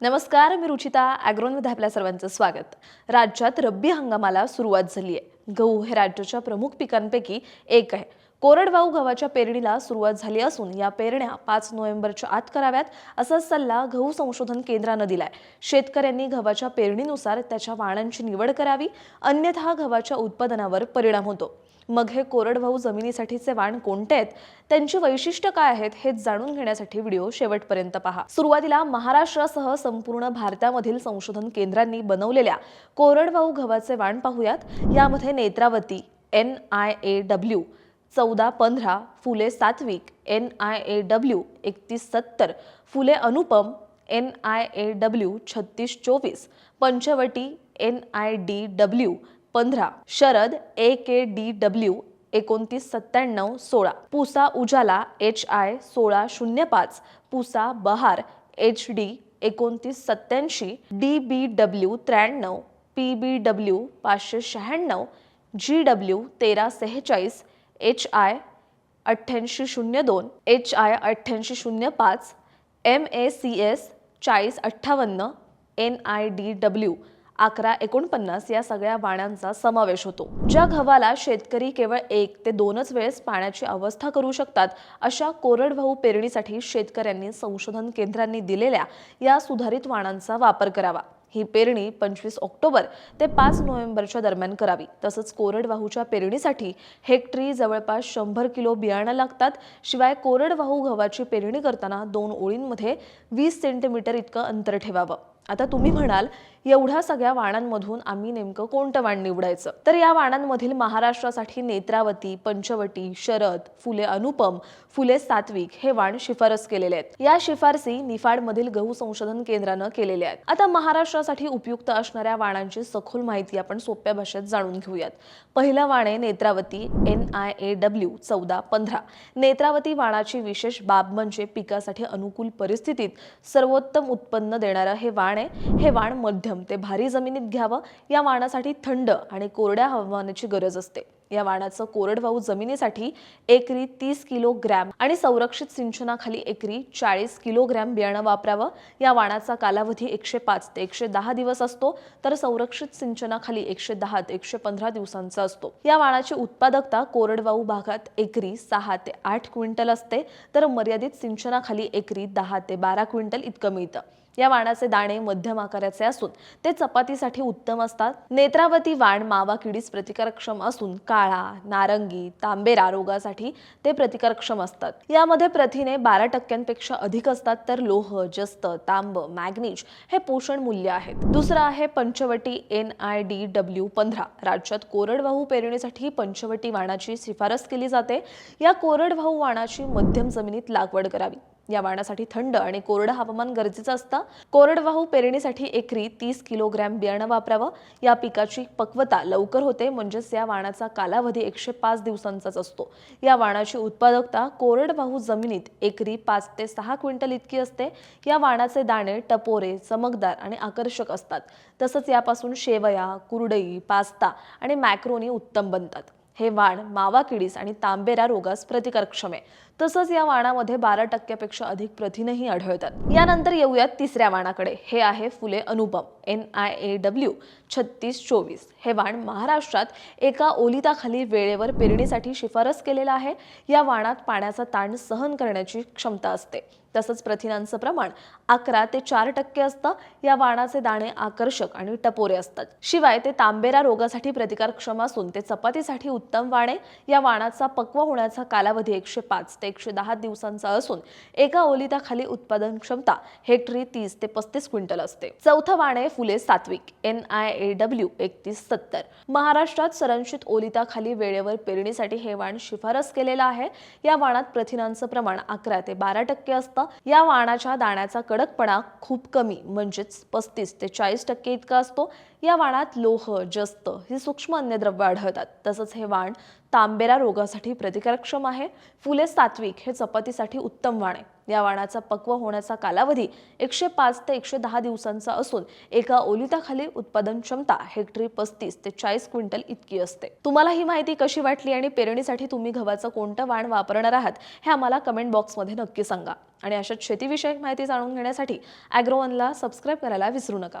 नमस्कार मी रुचिता ॲग्रोनमध्ये आपल्या सर्वांचं स्वागत. राज्यात रब्बी हंगामाला सुरुवात झाली आहे. गहू हे राज्याच्या प्रमुख पिकांपैकी एक आहे. कोरडवाहू गव्हाच्या पेरणीला सुरुवात झाली असून या पेरण्या पाच नोव्हेंबरच्या आत कराव्यात असा सल्ला गहू संशोधन केंद्रानं दिलाय. शेतकऱ्यांनी गव्हाच्या पेरणीनुसार त्याच्या वाणांची निवड करावी अन्यथा गव्हाच्या उत्पादनावर परिणाम होतो. मग हे कोरडवाहू जमिनीसाठीचे वाण कोणते आहेत? त्यांची वैशिष्ट्य काय आहेत हे जाणून घेण्यासाठी व्हिडिओ शेवटपर्यंत पहा. सुरुवातीला महाराष्ट्रासह संपूर्ण भारतामधील संशोधन केंद्रांनी बनवलेल्या कोरडवाहू गव्हाचे वाण पाहूयात. यामध्ये Netravati N I A W चौदा पंधरा फुले सात्विक एन आय ए डब्ल्यू एकतीस सत्तर Phule Anupam N I A W छत्तीस चोवीस Panchavati N I D W पंधरा Sharad A K D W एकोणतीस सत्त्याण्णव सोळा. पुसा उजाला एच आय सोळा शून्य पाच. पुसा बहार एच डी एकोणतीस सत्त्याऐंशी. डी बी डब्ल्यू त्र्याण्णव. पी बी डब्ल्यू पाचशे शहाण्णव. जी डब्ल्यू तेरा सेहेचाळीस. एच आय अठ्ठ्याऐंशी शून्य दोन. एच आय अठ्ठ्याऐंशी शून्य पाच. एम ए सी एस चाळीस अठ्ठावन्न. एन आय डी डब्ल्यू अकरा एकोणपन्नास या सगळ्या वाणांचा समावेश होतो. ज्या गव्हाला शेतकरी केवळ एक ते दोनच वेळेस पाण्याची अवस्था करू शकतात अशा कोरडवाहू पेरणीसाठी शेतकऱ्यांनी संशोधन केंद्रांनी दिलेल्या या सुधारित वाणांचा वापर करावा. ही पेरणी पंचवीस ऑक्टोबर ते पाच नोव्हेंबरच्या दरम्यान करावी. तसंच कोरडवाहूच्या पेरणीसाठी हेक्टरी जवळपास शंभर किलो बियाणं लागतात. शिवाय कोरडवाहू गव्हाची पेरणी करताना दोन ओळींमध्ये वीस सेंटीमीटर इतकं अंतर ठेवावं. आता तुम्ही म्हणाल एवढ्या सगळ्या वाणांमधून आम्ही नेमकं कोणतं वाण निवडायचं? तर या वाणांमधील महाराष्ट्रासाठी नेत्रावती पंचवटी शरद फुले अनुपम फुले सात्विक हे वाण शिफारस केलेले आहेत. या शिफारसी निफाडमधील गहू संशोधन केंद्रानं केलेल्या आहेत. आता महाराष्ट्रासाठी उपयुक्त असणाऱ्या वाणांची सखोल माहिती आपण सोप्या भाषेत जाणून घेऊयात. पहिलं वाण आहे Netravati N I A W चौदा पंधरा. नेत्रावती वाणाची विशेष बाब म्हणजे पिकासाठी अनुकूल परिस्थितीत सर्वोत्तम उत्पन्न देणारं हे वाण आहे. हे वाण मध्यम ते भारी जमिनीत घ्यावं या वाणासाठी थंड आणि कोरड्या हवामानाची गरज असते. या वाणाचं कोरडवाहू जमिनीसाठी एकरी तीस किलोग्रॅम आणि संरक्षित सिंचनाखाली एकरी चाळीस किलोग्रॅम बियाणं वापरावं. या वाणाचा कालावधी एकशे पाच ते एकशे दहा दिवस असतो तर संरक्षित सिंचनाखाली एकशे दहा ते एकशे पंधरा दिवसांचा असतो. या वाणाची उत्पादकता कोरडवाहू भागात एकरी सहा ते आठ क्विंटल असते तर मर्यादित सिंचनाखाली एकरी दहा ते बारा क्विंटल इतकं मिळतं. या वाणाचे दाणे मध्यम आकाराचे असून ते चपातीसाठी उत्तम असतात. नेत्रावती वाण मावा किडीस प्रतिकारक्षम असून काळा नारंगी तांबेरा रोगासाठी ते प्रतिकारक्षम असतात. यामध्ये प्रथिने बारा टक्क्यांपेक्षा अधिक असतात तर लोह जस्त तांब मॅग्नीज हे पोषण मूल्य आहेत. दुसरं आहे Panchavati N I D W पंधरा. राज्यात कोरडवाहू पेरणीसाठी पंचवटी वाणाची शिफारस केली जाते. या कोरडवाहू वाणाची मध्यम जमिनीत लागवड करावी. या वाणासाठी थंड आणि कोरडं हवामान गरजेचं असतं. कोरडवाहू पेरणीसाठी एकरी तीस किलोग्रॅम बियाणं वापरावं. या पिकाची पक्वता लवकर होते म्हणजेच या वाणाचा कालावधी एकशे पाच दिवसांचाच असतो. या वाणाची उत्पादकता कोरडवाहू जमिनीत एकरी पाच ते सहा क्विंटल इतकी असते. या वाणाचे दाणे टपोरे चमकदार आणि आकर्षक असतात. तसंच यापासून शेवया कुरडई पास्ता आणि मॅक्रोनी उत्तम बनतात. हे वाण मावा किडीस आणि तांबेरा रोगास प्रतिकारक्षम आहे. तसंच या वाणामध्ये बारा टक्क्यापेक्षा अधिक प्रथिनही आढळतात. यानंतर येऊयात तिसऱ्या वाणाकडे. हे आहे Phule Anupam N I A W छत्तीस चोवीस. हे वाण महाराष्ट्रात एका ओलिताखाली वेळेवर पेरणीसाठी शिफारस केलेला आहे. या वाणात पाण्याचा ताण सहन करण्याची क्षमता असते. तसंच प्रथिनांचं प्रमाण अकरा ते चार टक्के असतं. या वाणाचे दाणे आकर्षक आणि टपोरे असतात. शिवाय ते तांबेरा रोगासाठी प्रतिकारक्षम असून ते चपातीसाठी उत्तम वाणे. या वाणाचा पक्व होण्याचा कालावधी एकशे पाच ते एकशे दहा दिवसांचा असून एका ओलिताखाली उत्पादन क्षमता हेक्टरी तीस ते पस्तीस क्विंटल असते. चौथं वाणे फुले सात्विक एन आय ए डब्ल्यू एकतीस सत्तर. महाराष्ट्रात संरक्षित ओलिताखाली वेळेवर पेरणीसाठी हे वाण शिफारस केलेलं आहे. या वाणात प्रथिनांचं प्रमाण अकरा ते बारा टक्के असतं या वाणाच्या दाण्याचा कडकपणा खूप कमी म्हणजेच पस्तीस ते चाळीस टक्के इतका असतो. या वाणात लोह जस्त ही सूक्ष्म अन्नद्रव्य आढळतात. तसंच हे वाण तांबेरा रोगासाठी प्रतिकारक्षम आहे. फुले सात्विक हे चपातीसाठी उत्तम वाण. आहे या वाणाचा पक्व होण्याचा कालावधी एकशे पाच ते एकशे दहा दिवसांचा असून एका ओलिताखाली उत्पादन क्षमता हेक्टरी पस्तीस ते चाळीस क्विंटल इतकी असते. तुम्हाला ही माहिती कशी वाटली आणि पेरणीसाठी तुम्ही गव्हाचं कोणतं वाण वापरणार आहात हे आम्हाला कमेंट बॉक्समध्ये नक्की सांगा. आणि अशाच शेतीविषयक माहिती जाणून घेण्यासाठी अॅग्रोवनला सबस्क्राईब करायला विसरू नका.